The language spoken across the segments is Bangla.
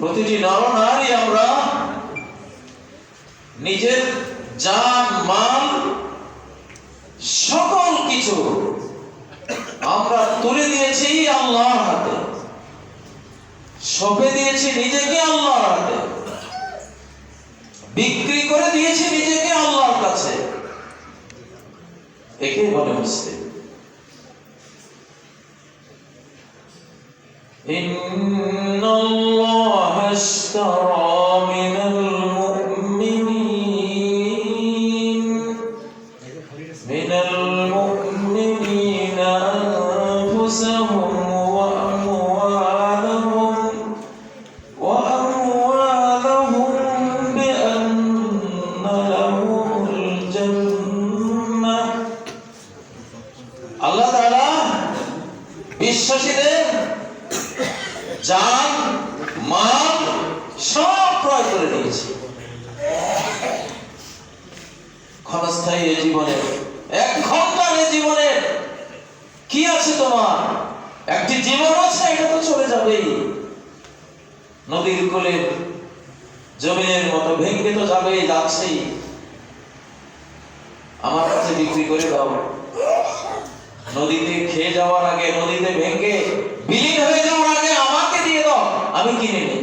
প্রতিটি নরনারী আমরা নিজের যান মাল, সকল কিছু আমরা তুলে দিয়েছি আল্লাহর হাতে। সপে দিয়েছি নিজেকে আল্লাহর হাতে। বিক্রি করে দিয়েছি নিজেকে আল্লাহর কাছে। একে বলে মুসলিম। ইন্নাল্লাহ أشترى من المؤمنين. من المؤمنين أنفسهم ক্রয় করে নিয়েছি ক্ষণস্থায়ী এই জীবনে, এক ঘণ্টার এই জীবনে কি আছে তোমার? একটি জীবন আছে, এটা তো চলে যাবেই। নদীর কোলে, জমিনের মতো ভেঙে তো যাবেই, যাচ্ছেই। আমার কাছে বিক্রি করে দাও। নদীতে খেয়ে যাওয়ার আগে, নদীতে ভেঙে বিলীন হয়ে যাওয়ার আগে আমাকে দিয়ে দাও, আমি কিনে নিই।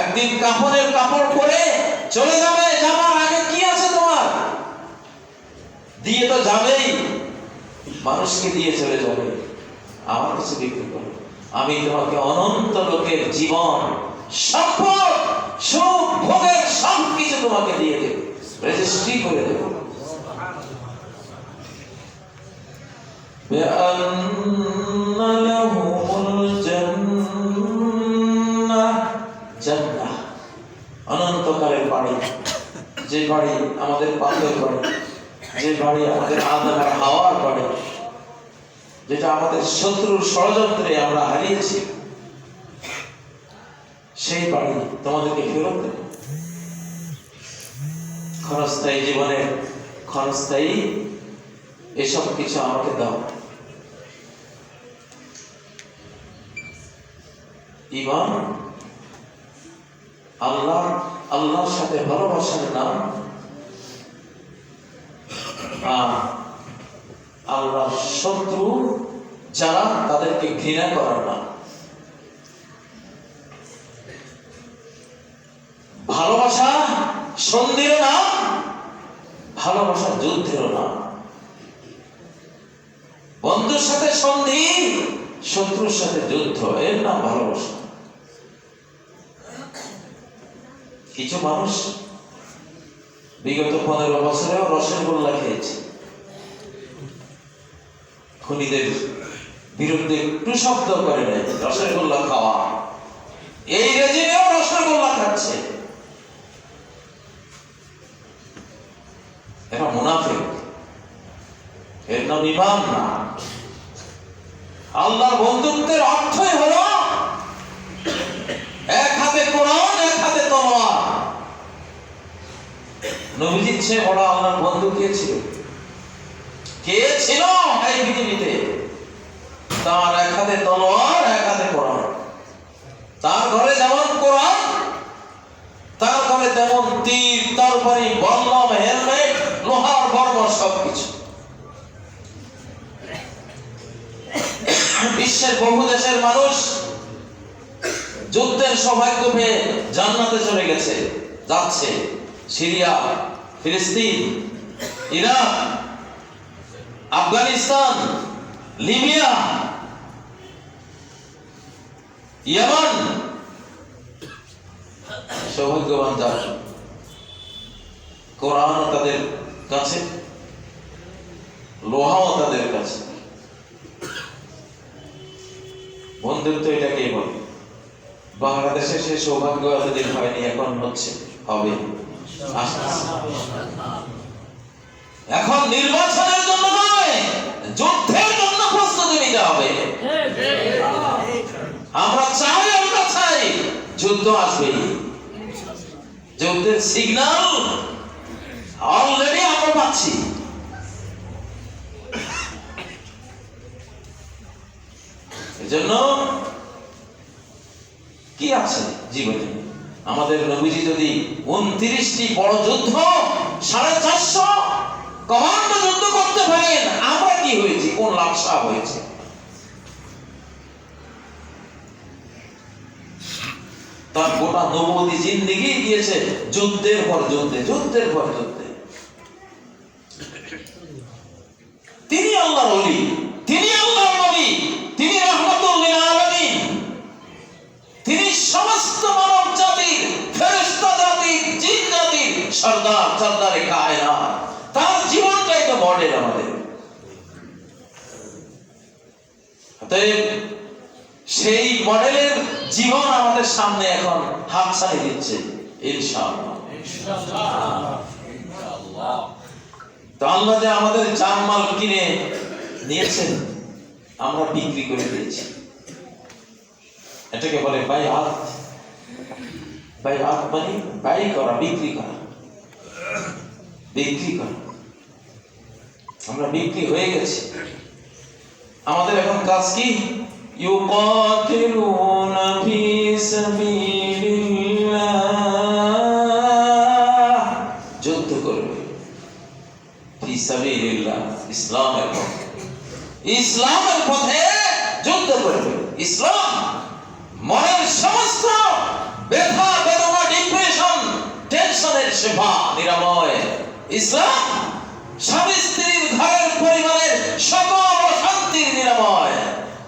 একদিন কাপড়ের কাপড় পরে চলে যাবে যাওয়ার আগে কি আছে তোমার দিয়ে তো যাবেই মানুষকে দিয়ে চলে যাবে আমার কাছে বিক্রি করো আমি তোমাকে অনন্ত লোকের জীবন সম্পদ সুখ ভোগের সব কিছু তোমাকে দিয়ে দেব রেজিস্ট্রি করে দেবো بأن অনন্তকালের বাড়ি যে বাড়ি আমাদের পাপের বাড়ি যে বাড়ি আমাদের আদানের হাওয়ার বাড়ি যেটা আমাদের শত্রুর ষড়যন্ত্রে আমরা হারিয়েছি, সেই বাড়ি তোমাদেরকে ফেরত দেব। ক্ষণস্থায়ী জীবনে ক্ষণস্থায়ী এসব কিছু আমাকে দাও। ইমান আল্লাহ আল্লাহর সাথে ভালোবাসার নাম আল্লাহ শত্রু যারা তাদেরকে ঘৃণা করার নাম। ভালোবাসা সন্ধির নাম, ভালোবাসা যুদ্ধের নাম। বন্ধুর সাথে সন্ধি, শত্রুর সাথে যুদ্ধ, এর নাম ভালোবাসা। কিছু মানুষ বিগত পনেরো বছরেও রসের গোল্লা খেয়েছে। খুনিদের বিরুদ্ধে একটু শব্দ করে নেয় রসের গোল্লা খাওয়া। এই রেজিমেও রসের গোল্লা খাচ্ছে। এটা মুনাফিক। এর নাম ইমান না। আল্লাহর বন্ধুত্বের অর্থই হলো এক হাতে কোরআন এক হাতে তলোয়ার নবীজির চেয়ে বড় আল্লাহর বন্ধু কে ছিল? কে ছিল এই পৃথিবীতে? তার এক হাতে তলোয়ার এক হাতে কোরআন। তার ঘরে যেমন কোরআন, তার ঘরে তেমন তীর তরবারি বল্লম হেলমেট, লোহার বর্ম সবকিছু। বিশ্বের বহু দেশের মানুষ যুদ্ধের সৌভাগ্য পেয়ে জান্নাতে চলে গেছে, যাচ্ছে। সিরিয়া, ফিলিস্তিন ইরাক আফগানিস্তান, লিবিয়া, ইয়ামান। সৌভাগ্যবান কোরআন তাদের কাছে, লোহাও তাদের কাছে। বন্ধুত্ব এটাকেই বলে? বাংলাদেশে সে সৌভাগ্য এতদিন হয়নি, এখন হচ্ছে, হবে। এখন নির্বাচনের জন্য নয়, যুদ্ধের জন্য প্রস্তুতি নিতে হবে। আমরা চাই আমরা চাই, যুদ্ধ আসবে। যুদ্ধের সিগন্যাল অলরেডি আমরা পাচ্ছি। এজন্য কি আছে জীবনে? আমাদের নবীজি যদি উনত্রিশটি বড় যুদ্ধ, সাড়ে চারশো কমান্ডো যুদ্ধ করতে পারেন, আমরা কি হয়েছি? কোন লাভসা হয়েছে? তার গোটা নবতী জিন্দিগি দিয়েছে যুদ্ধের পর যুদ্ধে, যুদ্ধের পর যুদ্ধে। তিনি আল্লাহর ওলি। সর্দার, সর্দারে কায়নাত তার জীবনটাই তো মডেল আমাদের। সেই মডেলের জীবন আমাদের সামনে এখন হাত ছাড়ি দিচ্ছে আল্লাহ যে আমাদের জানমাল কিনে নিয়েছেন, আমরা বিক্রি করে দিয়েছি। এটাকে বলে বাই হাত বাই হাত মানে বাই করা, বিক্রি করা। বিক্রি করা। আমরা বিক্রি হয়ে গেছি। আমাদের এখন কাজ কি? যুদ্ধ করবে। ইসলামের পথে। ইসলামের পথে যুদ্ধ করবে। ইসলাম, মনের সমস্ত ব্যথা, বেদনা ডিপ্রেশন টেনশনের সেবা নিরাময়। ইসলাম স্বামী স্ত্রীর ঘরের পরিবারের সকল অশান্তির নিরাময়।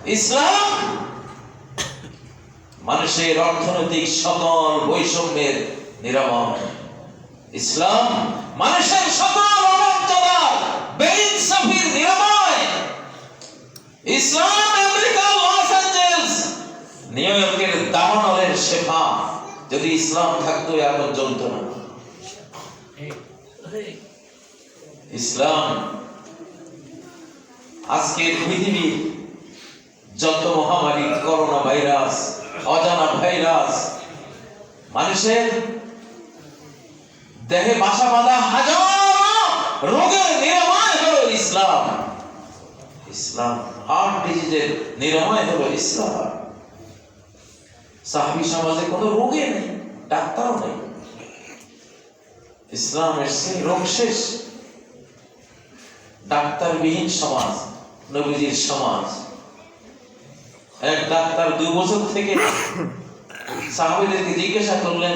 ইসলাম মানুষের অর্থনৈতিক সকল বৈষম্যের নিরাময়। ইসলাম মানুষের সকল বেইনসাফির নিরাময়। ইসলাম আমেরিকা, লস অ্যাঞ্জেলস, নিউ ইয়র্কের দামানলের শেফা। যদি ইসলাম থাকতো এখন চলতো না। ইসলাম, আজকের পৃথিবীর যত মহামারী, করোনা ভাইরাস, অজানা ভাইরাস, মানুষের দেহে বাসা বাঁধা হাজার রোগের নিরাময় হলো ইসলাম। ইসলাম হার্ট ডিজিজের নিরাময় হলো ইসলাম। সাহাবি সমাজে কোনো রোগে নেই, ডাক্তারও নেই। ইসলাম এসছে রোগ শেষ। ডাক্তারবিহীন সমাজ, নবীজির সমাজ। এক ডাক্তার দু বছর থেকে সাহাবিদেরকে জিজ্ঞাসা করলেন,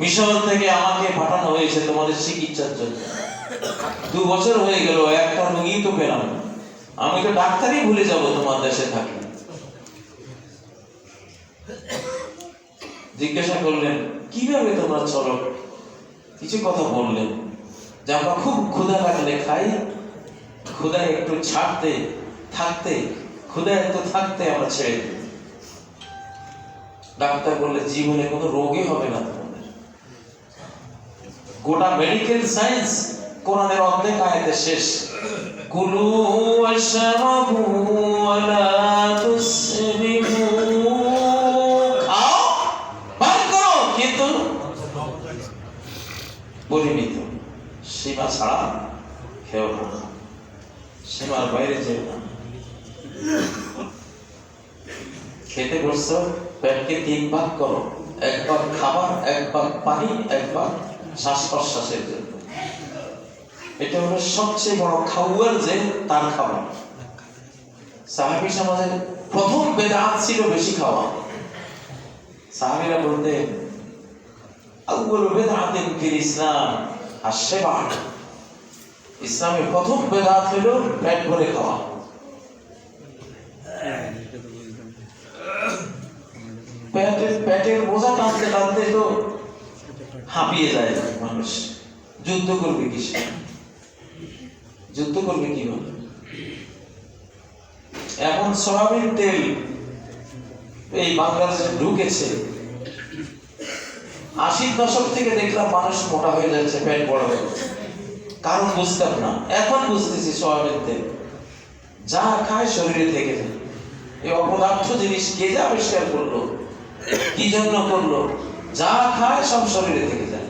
মিশর থেকে আমাকে পাঠানো হয়েছে তোমাদের চিকিৎসার জন্য। দু বছর হয়ে গেল, একটা রোগী তো পেলাম আমি তো ডাক্তারই ভুলে যাব তোমার দেশে থাকলে। জিজ্ঞাসা করলেন, কীভাবে তোমরা চলো? কিছু কথা বললেন যে আমরা খুব ক্ষুধা লাগলে খাই, ক্ষুধা একটু ছাড়তে, থাকতে, ক্ষুধা একটু থাকতে আমরা ছেড়ে দিই। ডাক্তার বললে, জীবনে কোনো রোগই হবে না গোটা মেডিকেল সায়েন্স কোরআনের অর্ধেক আয়াতে শেষ। কুলু ওয়াশরাবু ওয়ালা তুসরিফু খাও পান করো কিন্তু পরিমিত সীমা ছাড়া খেও না। সীমার বাইরে না। খেতে বসছো, পেটকে তিন ভাগ করো। এক ভাগ খাবার, এক ভাগ পানি, এক ভাগ শ্বাস প্রশ্বাসের জন্য। এটা হলো সবচেয়ে বড় খাওয়ার যে তার খাবার। সাহাবি সমাজের প্রথম বেদাত ছিল বেশি খাওয়া। সাহাবিরা বলতেন, আউয়াল বেদাতিন ফিল ইসলাম। আর সেবা ইসলামের প্রথম বেদাত হলো পেট ভরে খাওয়া। পেটের পেটের বোঝা টানতে টানতে তো হাঁপিয়ে যায় মানুষ। যুদ্ধ করবে কিসে? যুদ্ধ করবে কীভাবে? এখন সয়াবিন তেল এই বাংলাদেশে ঢুকেছে। আশির দশক থেকে দেখলাম মানুষ মোটা হয়ে যাচ্ছে, পেট বড় হয়ে কারণ বুঝতাম না। এখন বুঝতেছি সয়াবিন তেল যা খায় শরীরে থেকে যায়। এই অপদার্থ জিনিস কে যে আবিষ্কার করল? কি জন্য করল? যা খায় সব শরীরে থেকে যায়।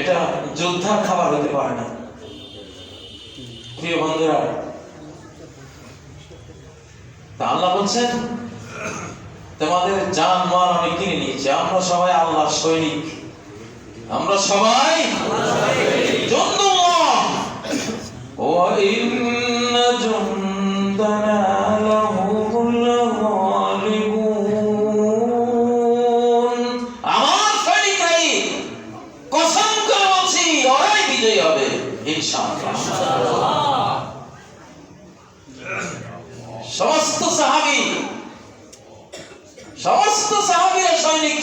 এটা যোদ্ধার খাবার হতে পারে না। প্রিয় বন্ধুরা আল্লাহ বলছেন তোমাদের জান মাল আমি কিনে নিয়েছি আমরা সবাই আল্লাহর সৈনিক। আমরা সবাই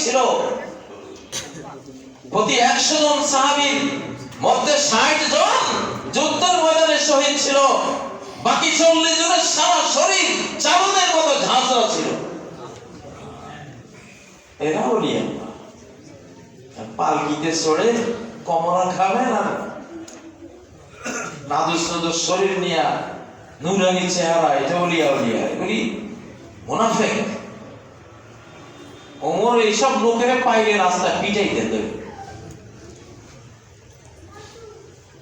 ছিল। প্রতি একশো জন সাহাবীর মধ্যে ষাট জন যুদ্ধের ময়দানে শহীদ ছিল। বাকি চল্লিশ জনের সারা শরীর চালনের মতো ঝাঁঝরা ছিল। এরা বলি আমরা পালকিতে চড়ে কমলা খাবে না? শরীর নিয়ে নুরানি চেহারা, এটা মোনাফেক। ওমর এইসব লোকেরা পাইলে রাস্তা পিটাইতে দেবে